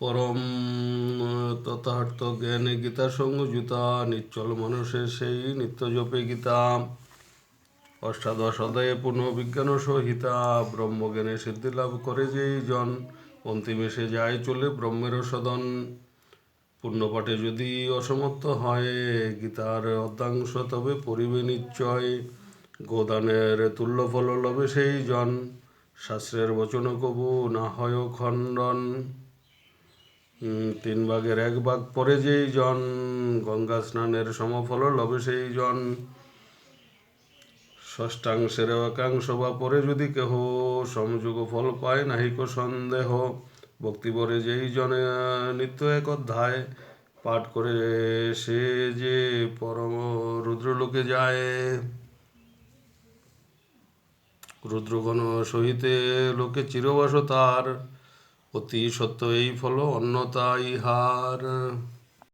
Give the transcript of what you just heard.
পরম, তথার্থ জ্ঞানে গীতা সঙ্গ জুতা নিশ্চল মানুষের সেই নিত্য জপে গীতা। অষ্টাদশ অধ্যায়ে পূর্ণ বিজ্ঞান সহিতা, ব্রহ্মজ্ঞানে সিদ্ধি লাভ করে যেই জন, অন্তিমে সে যায় চলে ব্রহ্মের সদন। পুণ্যপাঠে যদি অসমর্থ হয়, গীতার অর্ধাংশ তবে পরিবে নিশ্চয়। গোদানের তুল্য ফল লবে সেই জন, শাস্ত্রের বচন কবু না হয় খণ্ডন। তিন ভাগের এক ভাগ পরে যেই জন গঙ্গা স্নানের সমফল লবে সেই জন ষষ্ঠাংশের একাংশ বা পরে যদি কেহ সমযোগ ফল পায় নাহিক সন্দেহ। ভক্তিবরে যেই জনে নিত্য এক অধ্যায় পাঠ করে সে যে পরম রুদ্রলোকে যায়। রুদ্রগণ সহিতে লোকে চিরবাস তার। অতি সত্য এই ফল অন্যতা ইহার